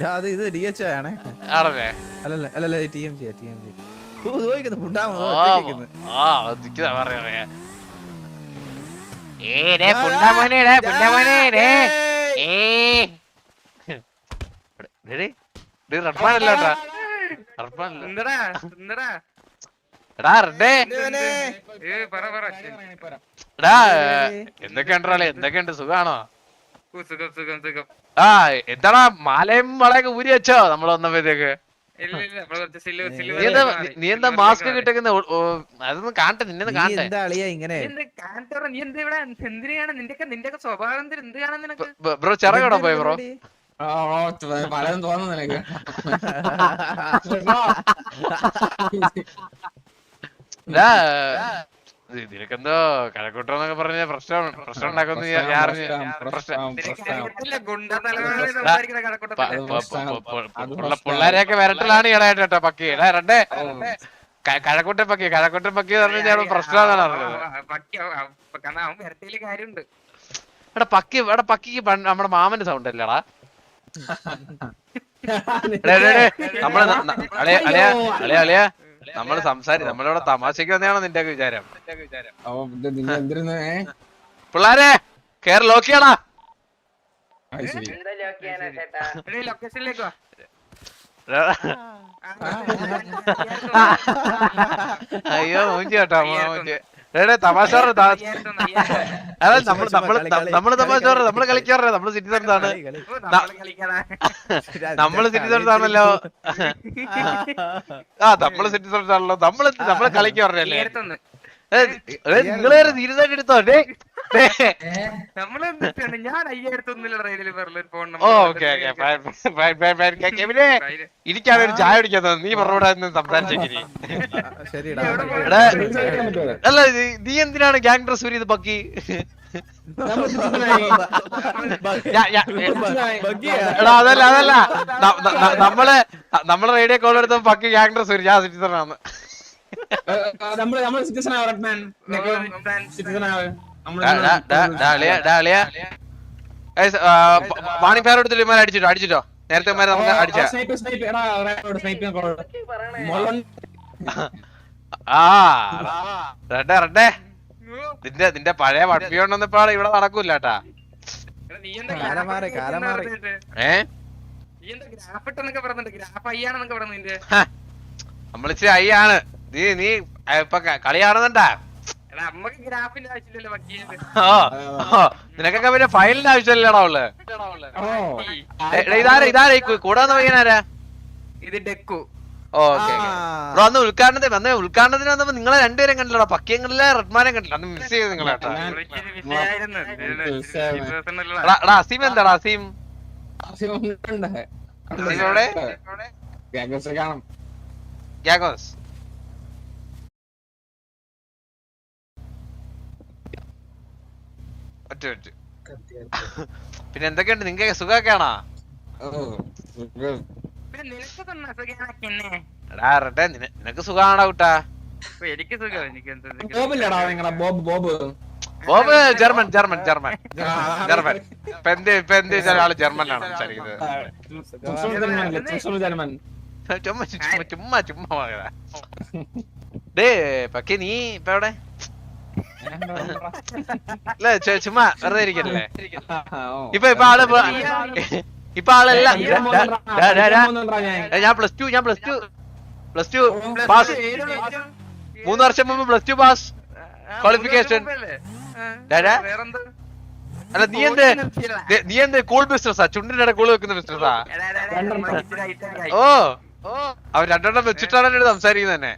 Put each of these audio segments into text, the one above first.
ആ, അത് ഇത് ഡി എച്ച് ആണേ. ആണല്ലേ? അല്ലല്ല അല്ലല്ല T M G T M G ചോദിക്കുന്നു പുണ്ടാമോ ആ നിൽക്കുന്ന പറയാ ഏ ഡേ പുണ്ടാമോനെ ഡേ പുണ്ടാമോനെ ഡേ. ഏ. ഡേ ഡേ റഡ്മാനല്ല കേട്ടാ റഡ്മാനല്ല എന്തടാ എന്തടാ എടാ റെഡേ ഏ പറ പറ. എടാ എന്തൊക്കെയുണ്ടല്ലേ എന്തൊക്കെയുണ്ട്? സുഖാണോ? ആ എന്താടാ മാലയും വളയൊക്കെ ഊരി വെച്ചോ നമ്മൾ വന്നപ്പോഴത്തേക്ക്? ഇല്ല ഇല്ല നമ്മൾ കുറച്ച് സിൽവർ നീ എന്താ നീ എന്താ മാസ്ക് കിട്ടുന്ന അതൊന്നും കാണട്ടെ നിന്നെ കാണട്ടെ എന്താ അളിയാ ഇങ്ങനെ? എന്ത് കാന്തറ നീ എന്താ ഇവിടെ എന്തിനാണ് നിന്റെയൊക്കെ നിന്റെയൊക്കെ സ്വഭാവം എന്ത് എന്ത് നിനക്ക്? ബ്രോ ചിറകടോ പോയി ബ്രോ? പലതും തോന്നുന്നു നിനക്ക്. ഡാ, ഇത് നിനക്കെന്തോ കഴക്കൂട്ടം പറഞ്ഞ പ്രശ്നം പ്രശ്നം ഉണ്ടാക്കുന്നു. പിള്ളേരെയൊക്കെ വരട്ടലാണ് ഇടായിട്ട് കേട്ടോ പക്കി. ഇടാ രണ്ടേ കഴക്കൂട്ട പക്കി. കഴക്കൂട്ട പക്കി എന്ന് പറഞ്ഞു കഴിഞ്ഞാൽ പ്രശ്നമാണെന്നാണ് അറിഞ്ഞത്. എടാ പക്കി എടാ പക്കിക്ക് നമ്മുടെ മാമന്റെ സൗണ്ട് അല്ലേടാ. നമ്മളെ എടേ, എടേ, നമ്മൾ ന- ന- അളിയ അളിയ അളിയ നമ്മൾ സംസാരി നമ്മളിവിടെ തമാശക്ക് വന്നെയാണോ നിന്റെ ഒക്കെ വിചാരം? പിള്ളാരെ കേറി ലോക്കിയാടാ വാ അയ്യോ മൂഞ്ചി കേട്ടോ മൂഞ്ചി തമാശ പറഞ്ഞ ത- അയ്യായിരത്തൊന്ന്, അയ്യായിരത്തൊന്ന്. അല്ല നമ്മൾ നമ്മൾ. നമ്മൾ തമാശ നമ്മൾ കളിക്കാറേ നമ്മൾ സിറ്റിസൺസ് ആണ്. നമ്മൾ സിറ്റിസൺസ് ആണല്ലോ. ആ നമ്മൾ സിറ്റിസൺസ് ആണല്ലോ. നമ്മൾ നമ്മൾ കളിക്ക് പറഞ്ഞല്ലേ അയ്യായിരത്തൊന്ന്. നിങ്ങൾ സീരിയസ് ആയിട്ട് എടുത്തോ? ഡേ നമ്മൾ എന്തിട്ടാണ് ഞാൻ ഒരു ഫോൺ എനിക്കാണ് ഒരു ചായ കുടിക്കാൻ നീ പറഞ്ഞൂടെ എടാ, അല്ല നീ- എന്തിനാണ് ഗ്യാങ് ഡ്രസ് ഇത് പക്കി. എടാ അതല്ല അതല്ല. നമ്മളെ നമ്മൾ റേഡിയോ കോൾ എടുത്ത പക്കി ഗ്യാങ് ഡ്രസ് ഒരു ഞാൻ ഏ, നമ്മൾ സിറ്റിസൺ സിറ്റിസൺ ആവേ. Guys, വാണി ഫയർ എടുത്തിട്ട് ഇമാരെ അടിച്ചിട്ടോ അടിച്ചിട്ടോ? നേരത്തെ ഇമാരെ നമുക്ക് അടിച്ച. റെഡേ റെഡേ. നിന്റെ നിന്റെ പഴയ വട്ടിയോണ്ടൊന്നിപ്പോ ഇവിടെ നടക്കൂല കേട്ടാ. കാലം മാറി, കാലം മാറി. ഏ? നമ്മളിച്ചിരി അയ്യാണ് നീ നീ ഇപ്പൊ കളി കാണുന്നുണ്ടാ? നിനക്കൊക്കെ പിന്നെ ഫയലിന്റെ ആവശ്യമില്ലടാ ഉള്ളു. ഇതാരാ ഇതാരാ കൂടെ വന്ന് കൂടാന്ന് പയ്യനാരാ ഇത് ഡെക്കു. ഓക്കെ ബ്രോ അന്ന് ഉദ്ഘാടനത്തിന് അന്ന് ഉദ്ഘാടനത്തിന് വന്നപ്പോ നിങ്ങളെ രണ്ടുപേരും കണ്ടില്ലടാ. പക്കിയും കണ്ടില്ല റെഡ്മാനെ കണ്ടില്ല. അന്ന് മിസ് ചെയ്ത് നിങ്ങളെ കേട്ടോ. ഇച്ചിരി വിഷയായിരുന്നു. എടാ എടാ അസീം എന്താടാ അസീം? ഗ്യാഗോസ് ഒറ്റ ഒറ്റ പിന്നെ എന്തൊക്കെയുണ്ട്? നിങ്ങൾക്ക് സുഖമൊക്കെയാണോ? എടാ റെഡേ നിനക്ക് സുഖമാണോ കുട്ടാ? എനിക്ക് സുഖം എനിക്ക് Bob Bob. Bob German German German. German. ഇപ്പൊ എന്ത് ഇപ്പൊ എന്ത് വെച്ചാൽ ആൾ ജർമ്മനിലാണ് സംസാരിക്കുന്നത്? ജർമ്മൻ ചുമ്മാ ചുമ്മാ ചുമ്മാ. ഡേ പക്കി നീ ഇപ്പൊ എവിടെ? അല്ല ചുമ്മാ വെറുതെ ഇരിക്കല്ലേ? ഇപ്പൊ ഇപ്പൊ ആൾ ഇപ്പൊ- ആളെല്ലാം ഡാ- ഡാ- ഡാ- ഡാ. ഞാൻ പ്ലസ് ടു ഞാൻ plus two plus two pass. മൂന്ന് വർഷം മുമ്പ് പ്ലസ് ടു പാസ്. ക്വാളിഫിക്കേഷൻ? അല്ല നീ എന്ത്? നീ എന്ത് കൂൾ ബിസിനസ്സാ ചുണ്ടിന്റെ കൂൾ വെക്കുന്ന ബിസിനസ്സാ. ഓ. അവൻ രണ്ടെണ്ണം വെച്ചിട്ടാണ് എന്നോട് സംസാരിക്കുന്നത് തന്നെ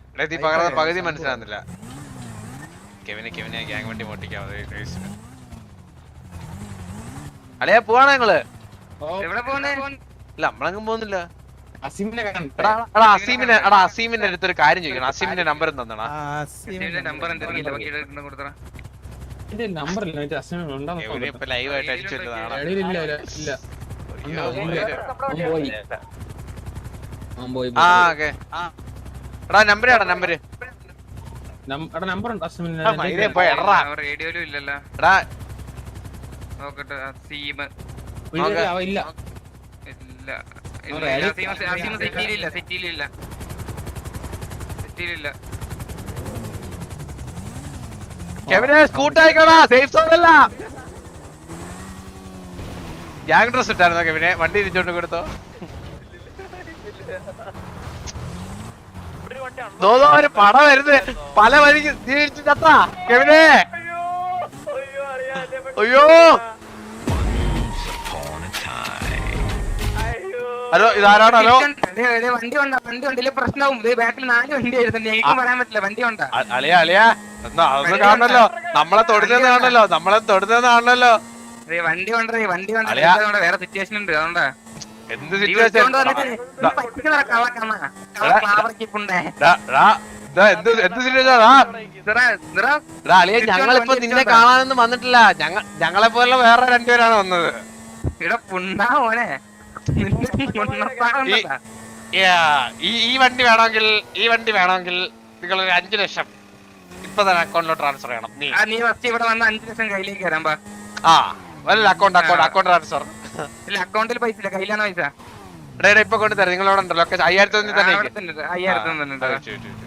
പകർന്ന പകുതി മനസ്സിലാകുന്നില്ല. കെവിനെ കെവിനെ ഗ്യാങ് വണ്ടി മോട്ടിക്കാം അളിയാ പോവാണോ ഞങ്ങൾ എവിടെ പോണേ ഇല്ല നമ്മളങ്ങും പോകുന്നില്ല. അസീമിനെ എടാ എടാ അസീമിനെ എടാ അസീമിന്റെ അടുത്തൊരു കാര്യം ചോദിക്കണം. അസീമിന്റെ നമ്പർ ഇതിന്റെ നമ്പർ ഇപ്പൊ ലൈവ് ആയിട്ട് പോയി. ആ ഓക്കെ. എടാ നമ്പർ എടാ നമ്പര് നമ്പർ ഉണ്ട് റേഡിയോയിലും ഇല്ലല്ലോ. എടാ. നോക്കട്ടെ സീമ് ഇല്ല, സിറ്റിയിലില്ല സിറ്റിയിലില്ല. സിറ്റിയിലില്ല. കെവിനെ സ്കൂട്ടായിക്കോടാ സേഫ് സോൺ അല്ല. ഗ്യാങ് ഡ്രസ് ഇട്ടായിരുന്നോ കെവിനെ? വണ്ടി തിരിച്ചോണ്ട് കൊടുത്തോ. തോന്നോ ഒരു പട വരുന്നത് പല വഴിക്ക് തിരിച്ചു ചത്താ കെവിനെ. അയ്യോ ഹലോ ഇതാരാണ്? ഹലോ. വണ്ടി ഉണ്ട് വണ്ടി ഉണ്ടല്ലേ പ്രശ്നവും. ബാക്കിൽ നാല് വണ്ടി ആയിരുന്നു എനിക്കും പറയാൻ പറ്റില്ല. വണ്ടി ഉണ്ടാ അലയാ അലയാ അളിയാ. എന്നാ അതൊന്ന് കാണണല്ലോ. നമ്മളെ തൊടുന്നത് കാണണല്ലോ. നമ്മളെ തൊടുന്നത് കാണണല്ലോ. വണ്ടി ഉണ്ടേ വണ്ടി കൊണ്ട്. വേറെ സിറ്റുവേഷൻ ഉണ്ട്. അതുകൊണ്ടാ. എന്ത് സിറ്റുവേഷൻ അളിയ ഞങ്ങളിപ്പോ നിന്നെ കാണാനൊന്നും വന്നിട്ടില്ല. ഞങ്ങ ഞങ്ങളെ പോലുള്ള വേറെ രണ്ടുപേരാണ് വന്നത്. ഈ- വണ്ടി വേണമെങ്കിൽ ഈ വണ്ടി വേണമെങ്കിൽ നിങ്ങൾ ഒരു അഞ്ചു ലക്ഷം ഇപ്പൊ തന്നെ അക്കൗണ്ടിലോട്ട് ട്രാൻസ്ഫർ ചെയ്യണം. നീ. ആ, നീ ഫസ്റ്റ് ഇവിടെ വന്ന അഞ്ചു ലക്ഷം കയ്യിലേക്ക് തരാൻ പാ. ആ വല്ല അക്കൗണ്ട് അക്കൗണ്ട് അക്കൗണ്ട് ട്രാൻസ്ഫർ ഇല്ല അക്കൗണ്ടിൽ പൈസ ഇല്ല കയ്യിലാണ് പൈസ? എടാ ഇപ്പൊ കൊണ്ട് തരാം നിങ്ങൾ അവിടെ ഉണ്ടല്ലോ അയ്യായിരത്തി ഒന്നിൽ തന്നെ അവിടെ തന്നെ ഉണ്ട്. അയ്യായിരത്തി ആ, ഒന്നുണ്ട് ആ, ചു, ചു, ചു.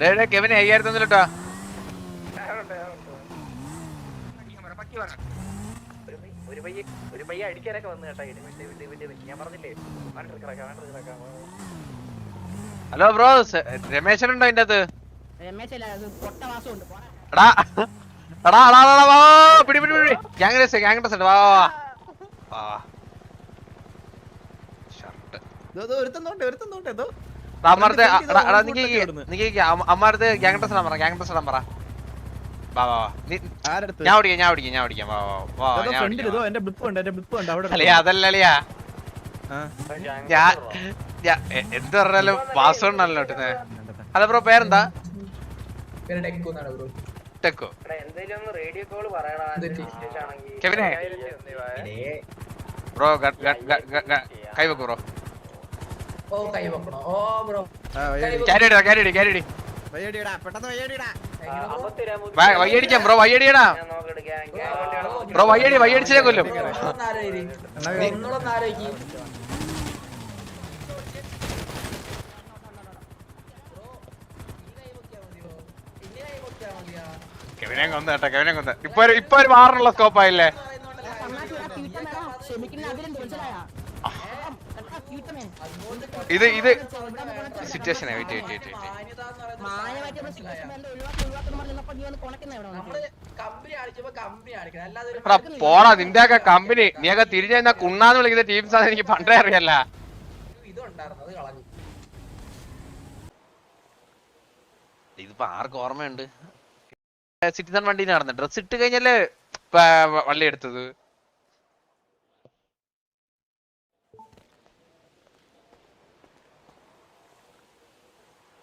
ഡേ, ഡേ, കെവിനെ അയ്യായിരത്തി ഒന്നിലിട്ടോ ഒരു പയ്യ ഒരു പയ്യ അടിക്കാനൊക്കെ വന്നു കേട്ടാ. ഇടി വിട്ട് വിട്ട് വിട്ട്. ഞാൻ പറഞ്ഞില്ലേ? വണ്ടി കിടക്കാം വണ്ടി കിടക്കാം ഹലോ ബ്രോ രമേശൻ ഉണ്ടോ അതിന്റെ അകത്ത് അമ്മാരത്തെ ഗ്യാങ് പറ ഗ്യാങ് പറ. ഞാൻ ഓടിക്കാം ഞാൻ ഓടിക്കാം ഞാൻ ഓടിക്കാം. വാ എന്ത് പറഞ്ഞാലും പാസ്വേഡ് ആണല്ലോ ഇട്ടുന്നേ അല്ല ബ്രോ പേരെന്താ? ടെക്കോ കെവിനെ? ബ്രോ കൈ വെക്കൂ ബ്രോ. വയ്യടിക്കാം ബ്രോ വയ്യടിയടാ. ബ്രോ വയ്യടി വയ്യടിച്ചേ കൊല്ലും. കെവിനെ കൊന്ന കേട്ടോ കെവിനെ കൊന്ന. ഇപ്പൊ ഇപ്പൊ ഒരു മാറുള്ള സ്കോപ്പ് ആയില്ലേ. ഇത് ഇത് situation wait wait wait wait. പോടാ നിന്റെ ഒക്കെ കമ്പനി നീയൊക്കെ തിരിഞ്ഞു കഴിഞ്ഞാൽ കുണ്ണാന്ന് വിളിക്കുന്ന ടീംസ് ആണ് എനിക്ക് പണ്ടേ അറിയല്ല. ഇതിപ്പോ ആർക്ക് ഓർമ്മയുണ്ട്? സിറ്റിസൺ വണ്ടി നടന്നു ഡ്രസ് ഇട്ട് കഴിഞ്ഞല്ലേ വള്ളി എടുത്തത്?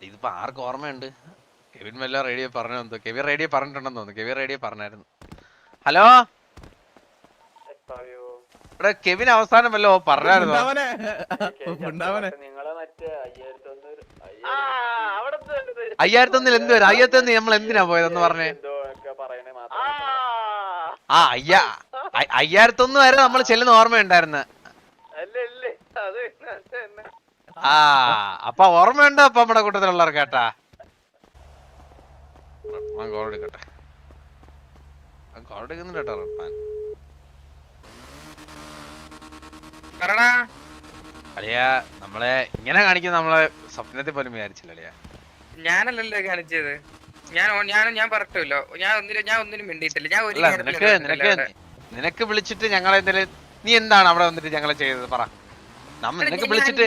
ഇതിപ്പോ ആർക്ക് ഓർമ്മയുണ്ട്? കെവിൻ മെല്ല റേഡിയോ പറഞ്ഞു എന്തോ? കെവിൻ റേഡിയോ പറഞ്ഞിട്ടുണ്ടെന്ന് തോന്നുന്നു. കെവിൻ റേഡിയോ പറഞ്ഞായിരുന്നു. ഹലോ? ഇവിടെ കെവിൻ അവസാനം വല്ലോ പറഞ്ഞായിരുന്നു? നിങ്ങളെ മറ്റേ അയ്യായിരത്തി ഒന്നിൽ എന്ത് വരും? അയ്യായിരത്തി ഒന്ന് നമ്മൾ എന്തിനാ പോയതെന്ന് പറഞ്ഞേ? ആ. അയ്യാ. അ- അയ്യായിരത്തി ഒന്ന് വരെ നമ്മൾ ചെല്ലുന്ന ഓർമ്മയുണ്ടായിരുന്നു. ആ അപ്പൊ ഓർമ്മയുണ്ടോ അപ്പൊ നമ്മുടെ കൂട്ടത്തിലുള്ളവർ കേട്ടാ? കോൾ എടുക്കട്ടെ. കോൾ കേട്ടോ റഹ്മാൻ. അളിയാ നമ്മളെ ഇങ്ങനെ കാണിക്കുന്ന നമ്മളെ സ്വപ്നത്തിൽ പോലും വിചാരിച്ചില്ല അളിയാ. ഞാനല്ലല്ലോ കാണിച്ചത്. ഞാൻ ഞാൻ ഞാൻ പറഞ്ഞല്ലോ ഞാൻ ഒന്നിനും ഞാൻ ഒന്നിനും വേണ്ടിയിട്ടില്ല ഞാൻ ഒരു നിനക്ക് നിനക്ക് നിനക്ക് വിളിച്ചിട്ട് ഞങ്ങളെ എന്തെങ്കിലും നീ എന്താണ് അവിടെ വന്നിട്ട് ഞങ്ങളെ ചെയ്തത്? പറ. നിനക്ക് വിളിച്ചിട്ട്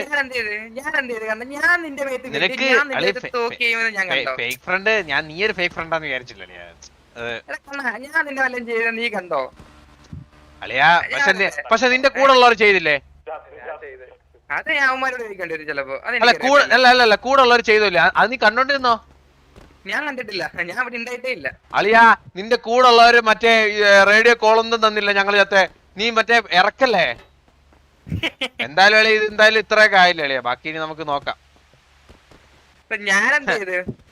നിനക്ക് ഫേക്ക് ഫ്രണ്ട് ഞാൻ നീ ഒരു ഫേക്ക് ഫ്രണ്ടാന്ന് വിചാരിച്ചില്ല ഞാൻ നിന്നെ വല്ലതും ചെയ്ത നീ കണ്ടോ? അളിയാ പക്ഷെ പക്ഷെ നിന്റെ കൂടെ ഉള്ളവർ ചെയ്തില്ലേ? അത് ഞാൻ അവന്മാരോട് ചോദിക്കേണ്ടി വരും ചിലപ്പോ. അല്ല കൂടെ അല്ല അല്ല അല്ല കൂടെ ഉള്ളവർ ചെയ്തില്ലേ? അത് നീ കണ്ടോണ്ടിരുന്നോ? ഞാൻ കണ്ടിട്ടില്ല. ഞാൻ അവിടെ ഉണ്ടായിട്ടേ ഇല്ല. അളിയാ നിന്റെ കൂടെ ഉള്ളവര് മറ്റേ റേഡിയോ കോളൊന്നും തന്നില്ല ഞങ്ങൾ ചത്തെ നീ മറ്റേ ഇറക്കല്ലേ? എന്തായാലും അളിയ ഇത് എന്തായാലും ഇത്രയൊക്കെ ആയില്ല അളിയാ? ബാക്കി ഇനി നമുക്ക് നോക്കാം.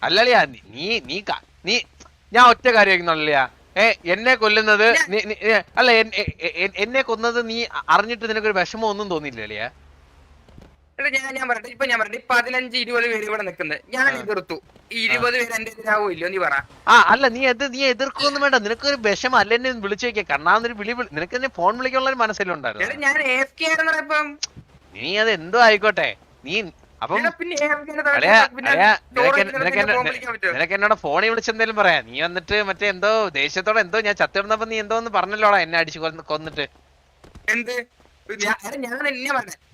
അല്ലളിയാ നീ- നീ നീ ഞാൻ ഒറ്റ കാര്യം ചോദിക്കുന്നുള്ളിയാ ഏ എന്നെ കൊല്ലുന്നത് അല്ല എന്നെ കൊന്നത് നീ അറിഞ്ഞിട്ട് നിനക്കൊരു വിഷമം ഒന്നും തോന്നിയില്ല അളിയാ? എടാ ഞാൻ ഞാൻ പറയട്ടെ. ഇപ്പൊ ഞാൻ പറയട്ടെ. പതിനഞ്ച് ഇരുപത് പേര് ഇവിടെ നിൽക്കുന്നത് ഞാൻ എതിർത്തു. ഇരുപത് പേര് എന്റെ എതിരാവോ ഇല്ലയോ നീ പറ. ആ അല്ല നീ എത് നീ എതിർക്കൊന്നും വേണ്ട. നിനക്കൊരു വിഷമം. അല്ല എന്നെ വിളിച്ചു വെക്കാം കണ്ണാന്നൊരു വിളി വിളി- നിനക്ക് എന്നെ ഫോൺ വിളിക്കാനുള്ള ഒരു മനസ്സിലുണ്ടായിരുന്നു ഞാൻ എഫ് കെ ആയിരുന്നു ഇപ്പം. നീ അത് എന്തോ ആയിക്കോട്ടെ. നീ അപ്പം? നിനക്ക് എന്നോട് ഫോണിൽ വിളിച്ചെന്തേലും പറയാ? നീ വന്നിട്ട് മറ്റേ എന്തോ ദേഷ്യത്തോടെ എന്തോ ഞാൻ ചത്തിടുന്നപ്പോ നീ എന്തോ ഒന്ന് പറഞ്ഞല്ലോടാ എന്നെ അടിച്ചു കൊന്നിട്ട്. എന്ത്?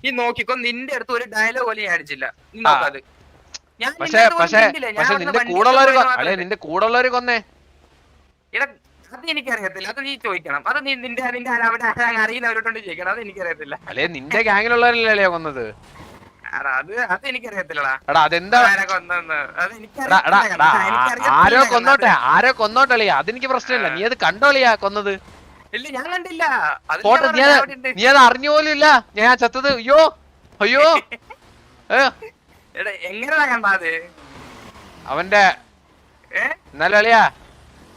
നീ നോക്കിക്കോ നിന്റെ അടുത്ത് ഒരു ഡയലോഗ് പോലും ഞാൻ അടിച്ചില്ല. നീ ആ. നോക്കാത്. ഞാൻ നിന്റെ പക്ഷെ പക്ഷെ മിണ്ടില്ല. ഞാൻ പക്ഷെ അവിടുന്ന് നിന്റെ കൂടെ ഉള്ളവര് എടുത്ത് അല്ലെ നിന്റെ കൂടെ ഉള്ളവര് കൊന്നേ? എടാ അത് എനിക്കറിയത്തില്ല. അത് നീ ചോദിക്കണം. അത് നീ നിന്റെ നിന്റെ ആരാ- അവിടെ അറിയുന്നവരോട്ടോണ്ട് ചോദിക്കണം. അത് എനിക്കറിയത്തില്ല. അല്ലെ നിന്റെ ഗാങ്ങിലുള്ളവരല്ലേ കൊന്നത്? ആരെ കൊന്നോട്ടെ ആരോ കൊന്നോട്ടെ അളിയാ. അതെനിക്ക് പ്രശ്നമില്ല. നീ അത് കണ്ടോളിയാ കൊന്നത്? ഇല്ല ഞാൻ കണ്ടില്ല. പോട്ടെ നീ അത് നീ അത് അറിഞ്ഞു പോലും ഇല്ല. ഞാൻ ചത്തത് അയ്യോ അയ്യോ. ഏ, എങ്ങനെയാ കണ്ടത് അവന്റെ എന്നാലും അളിയാ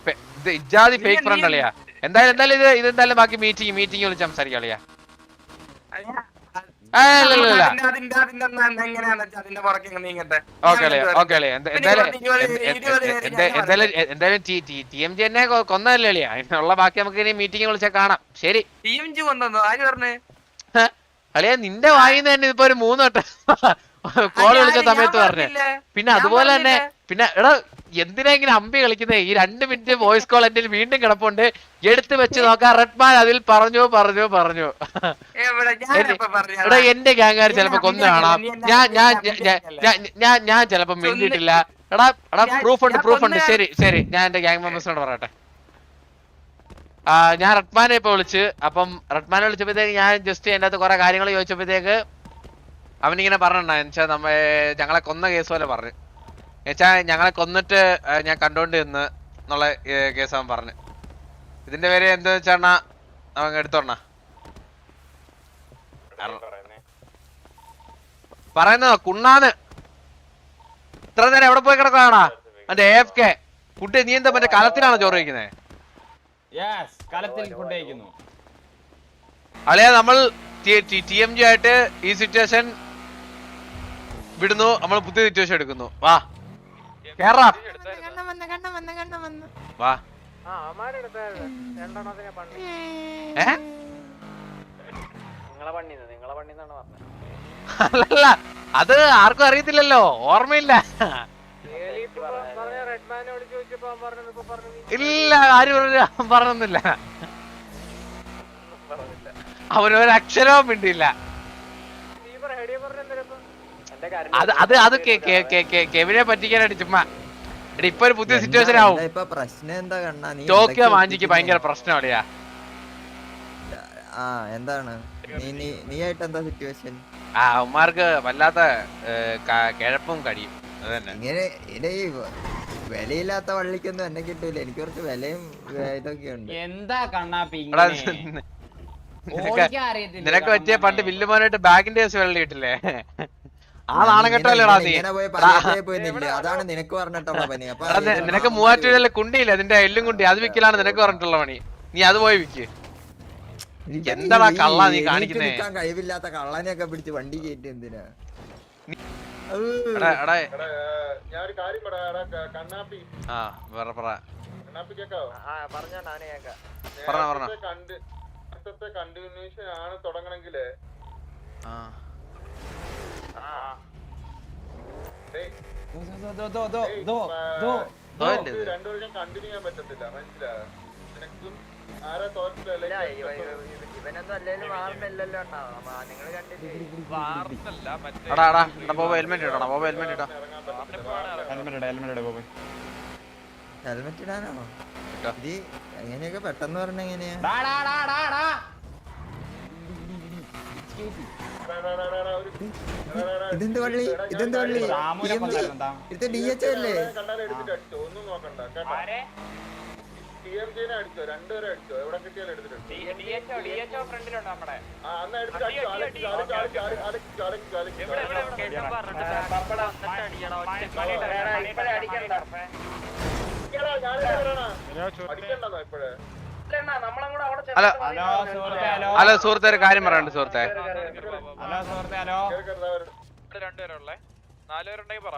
പെ- ഇത് ഇജാതി ഫേക്ക് ഫ്രണ്ട് അളിയാ. എന്തായാലും എന്തായാലും ഇത് ഇത് എന്തായാലും ബാക്കി മീറ്റിംഗ് മീറ്റിംഗ് വിളിച്ച് സംസാരിക്കാം അളിയാ എന്നെ കൊന്നല്ലേ അതിനുള്ള ബാക്കി നമുക്ക് ഇനി മീറ്റിംഗ് വിളിച്ചാൽ കാണാം. ശരി. ടീം ജി കൊണ്ടുവന്നു ആര് പറഞ്ഞു? അളിയാ നിന്റെ വായിന്ന് തന്നെ ഇപ്പൊ ഒരു മൂന്ന് വട്ടം കോൾ വിളിച്ച സമയത്ത് പറഞ്ഞു. പിന്നെ അതുപോലെ തന്നെ പിന്നെ എടാ എന്തിനാ ഇങ്ങനെ അമ്പി കളിക്കുന്നത് ഈ രണ്ട് മിനിറ്റ് വോയിസ് കോൾ എന്റെ വീണ്ടും കിടപ്പുണ്ട്. എടുത്തു വെച്ച് നോക്കാം. റെഡ്മാൻ അതിൽ പറഞ്ഞു പറഞ്ഞു പറഞ്ഞു. എടാ എന്റെ ഗ്യാങ്കാർ ചിലപ്പോ കൊന്നു കാണാം. ഞാൻ ഞാൻ ഞാൻ- ഞാൻ ചിലപ്പോ മിണ്ടിയിട്ടില്ല. എടാ എടാ പ്രൂഫ് ഉണ്ട് പ്രൂഫ് ഉണ്ട്. ശരി ശരി. ഞാൻ എന്റെ ഗ്യാങ് മെമ്പേഴ്സിനോട് പറയട്ടെ. ഞാൻ റഡ്മാനെ ഇപ്പൊ വിളിച്ച് അപ്പം റഡ്മാനെ വിളിച്ചപ്പോഴത്തേക്ക് ഞാൻ ജസ്റ്റ് എന്റെ അകത്ത് കുറെ കാര്യങ്ങൾ ചോദിച്ചപ്പോഴത്തേക്ക് അവനിങ്ങനെ പറഞ്ഞിട്ടുണ്ടായിരുന്നു. വെച്ചാൽ നമ്മ ഞങ്ങളെ കൊന്ന കേസ് പോലെ പറഞ്ഞു. എന്നുവെച്ചാ ഞങ്ങളെ കൊന്നിട്ട് ഞാൻ കണ്ടോണ്ട് നിന്ന് എന്നുള്ള കേസ് അവൻ പറഞ്ഞു. ഇതിന്റെ പേര് എന്താ വെച്ചാണ? അവൻ എടുത്തോണ്ണ പറയുന്നതോ കുണ്ണാന്ന്. ഇത്ര നേരം എവിടെ പോയി കിടക്കാണാ മറ്റേ എഫ് കെ കുട്ടി നീ എന്താ മറ്റേ കലത്തിലാണോ ചോറ് കഴിക്കുന്നത് അളിയ നമ്മൾ ടി എം ജി ആയിട്ട് ഈ സിറ്റുവേഷൻ വിടുന്നു. നമ്മൾ പുതിയ സിറ്റുവേഷൻ എടുക്കുന്നു. വാ. കേറാ. വാ. അല്ലല്ല അത് ആർക്കും അറിയത്തില്ലല്ലോ. ഓർമ്മയില്ല. ഇല്ല ആരും പറഞ്ഞൊന്നുമില്ല. അവനൊരക്ഷരവും മിണ്ടിയില്ല നീ പറ ഹെഡിയെ പറഞ്ഞ എന്തിനാ എന്റെ അത് അത് അത് കെ- കെ- കെ- കെ- കെവിനെ പറ്റിക്കാനായിട്ട് ചുമ്മാ. എടാ ഇപ്പൊ ഒരു പുതിയ സിറ്റുവേഷൻ ആവും. ഇപ്പൊ പ്രശ്നം എന്താ കണ്ണാ? നീ ടോക്കിയോ വാഞ്ചിക്ക് മാഞ്ചിക്ക് ഭയങ്കര? പ്രശ്നം അവിടെയാ ആ എന്താണ്? നീ നീ നീ ആയിട്ട് എന്താ സിറ്റുവേഷൻ ആ അവന്മാർക്ക് വല്ലാത്ത കിഴപ്പും കഴിയും ഇങ്ങനെ ഇനി വിലയില്ലാത്ത വള്ളിക്കൊന്നും എന്നെ കിട്ടൂല. എനിക്ക് കുറച്ച് വിലയും ഇതൊക്കെ ഉണ്ട്. എന്താ കണ്ണാപ്പി? നിനക്ക് പറ്റിയ പണ്ട് ബില്ലുമാനായിട്ട് വില്ലുമോനായിട്ട് ബാഗിന്റെ കേസ് വെള്ളം കിട്ടില്ലേ? ആ നാണം കെട്ടല്ലേടാ നീ അതാണ് നിനക്ക് പറഞ്ഞിട്ടുള്ള പണി നിനക്ക് മൂവാറ്റുപുഴയിലെ കുണ്ടിയില്ല? അതിന്റെ എല്ലും കുണ്ടി. അത് വിൽക്കലാണ് നിനക്ക് പറഞ്ഞിട്ടുള്ള പണി. നീ അത് പോയി വിൽക്ക് എന്താടാ കള്ള നീ കാണിക്കുന്നേ? കഴിവില്ലാത്ത കള്ളനെയൊക്കെ പിടിച്ച് വണ്ടി കയറ്റി എന്തിനാ? ഞാനൊരു കാര്യം പറയാം കണ്ണാപ്പി. ആ പറ പറ. കണ്ണാപ്പി കേക്കാവോ? പറഞ്ഞോ അവനെ കേക്കാം. പറഞ്ഞോ, പറഞ്ഞോ. നേരത്തെ കണ്ട് കണ്ടിന്യൂഷൻ ആണ് തുടങ്ങണെങ്കിൽ രണ്ടുപേരും കണ്ടിന്യൂ ചെയ്യാൻ പറ്റത്തില്ല മനസ്സിലായോ നിനക്കും ആരാ തോറ്റില്ല ഹെൽമെറ്റ് ഇടാനോ? ഇത് എങ്ങനെയൊക്കെ പെട്ടെന്ന് പറഞ്ഞ എങ്ങനെയാ. ഇതെന്ത് വള്ളി ഇതെന്ത് വള്ളി ഇത് ഡി എച്ച് അല്ലേ കണ്ടാലും എടുത്തിട്ട് അടിച്ചോ ഒന്നും നോക്കണ്ട കേട്ടോ ടി എം ജിനെ അടിച്ചോ രണ്ടുപേരെ അടിച്ചോ എവിടെ കിട്ടിയാലും എടുത്തിട്ടുണ്ട് അടിക്കണ്ട ഇപ്പഴേ ഹലോ സുഹൃത്തെ ഹലോ സുഹൃത്തെ ഒരു കാര്യം പറയണ്ട സുഹൃത്തെ. ഹലോ സുഹൃത്തെ ഹലോ. രണ്ടുപേരുള്ളേ? നാലുപേരുണ്ടെങ്കിൽ പറ.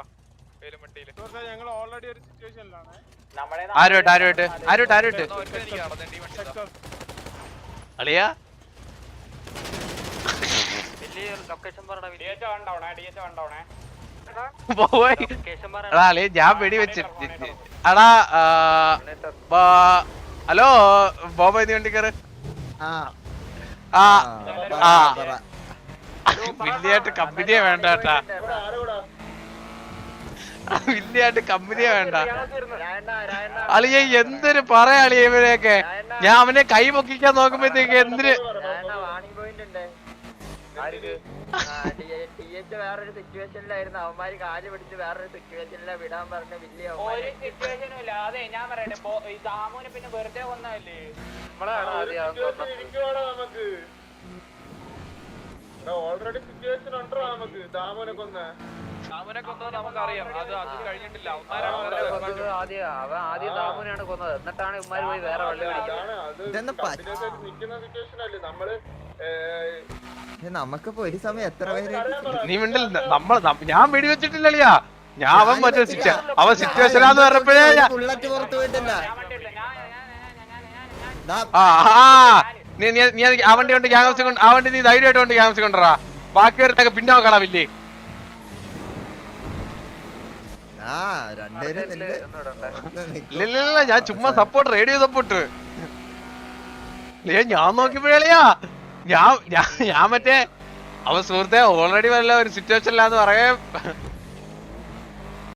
ഞങ്ങൾ ഓൾറെഡി ഒരു സിറ്റുവേഷനിലാണ് ആരുമായിട്ട് ആരുമായിട്ട്? ആരുമായിട്ട് ആരുമായിട്ട്? അളിയാ? ഞാൻ വെടി വെച്ച് അടാ ഹലോ ബോബ ഇത് വണ്ടി കയറ്. വലിയായിട്ട് കമ്പനിയെ വേണ്ട കേട്ടാ. വലിയായിട്ട് കമ്പനിയെ വേണ്ട. അളിയ എന്തൊരു പറയാ അളിയ ഇവരെയൊക്കെ ഞാൻ അവനെ കൈ പൊക്കിക്കാൻ നോക്കുമ്പോഴത്തേക്ക് എന്തിന് ഉണ്ട് വേറൊരു സിറ്റുവേഷനിലായിരുന്നു അവന്മാര് കാൽ പിടിച്ച് വേറൊരു സിറ്റുവേഷനിലാ വിടാൻ പറഞ്ഞ വലിയ ഒരു സിറ്റുവേഷനും ഇല്ല. അതെ ഞാൻ പറയട്ടെ. ഈ ദാമുവിനെ പിന്നെ വെറുതെ കൊന്നതല്ലേ? സിറ്റുവേഷൻ ഇരിക്കുവാടാ നമുക്ക്? ഓൾറെഡി കൊന്നത് ഉണ്ടോ നമുക്ക് ദാമോനെ കൊന്ന ആദ്യം അവൻ ആദ്യം ദാമുനെയാണ് കൊന്നത്. എന്നിട്ടാണ് ഉമ്മാര് പോയി വേറെ വള്ളി പിടിക്കുന്നത്. അത് നമുക്കിപ്പോ ഒരു സമയം എത്ര പേര് നീ മിണ്ടിൽ നമ്മൾ ഞാൻ വെടിവെച്ചിട്ടില്ല അളിയാ ഞാൻ അവൻ മറ്റേ സിറ്റ അവൻ സിറ്റുവേഷനാന്ന് പറഞ്ഞപ്പോഴേ ഞാൻ ബുള്ളറ്റ് പുറത്ത് പോയിട്ടില്ല. നീ നീ അവണ്ടി അത് ആ വണ്ടി കൊണ്ട് ഗ്യാങ് കൊണ്ട് ആ വണ്ടി നീ ധൈര്യമായിട്ട് കൊണ്ട് ക്യാമ്പസ് ഹൗസ് ബാക്കി ബാക്കിയവരൊക്കെ പിന്നെ നോക്കടാ ഇല്ല ഞാൻ ചുമ്മാ സപ്പോർട്ട് റേഡിയോ സപ്പോർട്ട് ഞാൻ നോക്കിപ്പോഴിയാ ഞാൻ ഞാൻ ഞാൻ മറ്റേ അവ സുഹൃത്തെ ഓൾറെഡി വല്ല ഒരു സിറ്റുവേഷൻ ഇല്ലാന്ന് പറയാൻ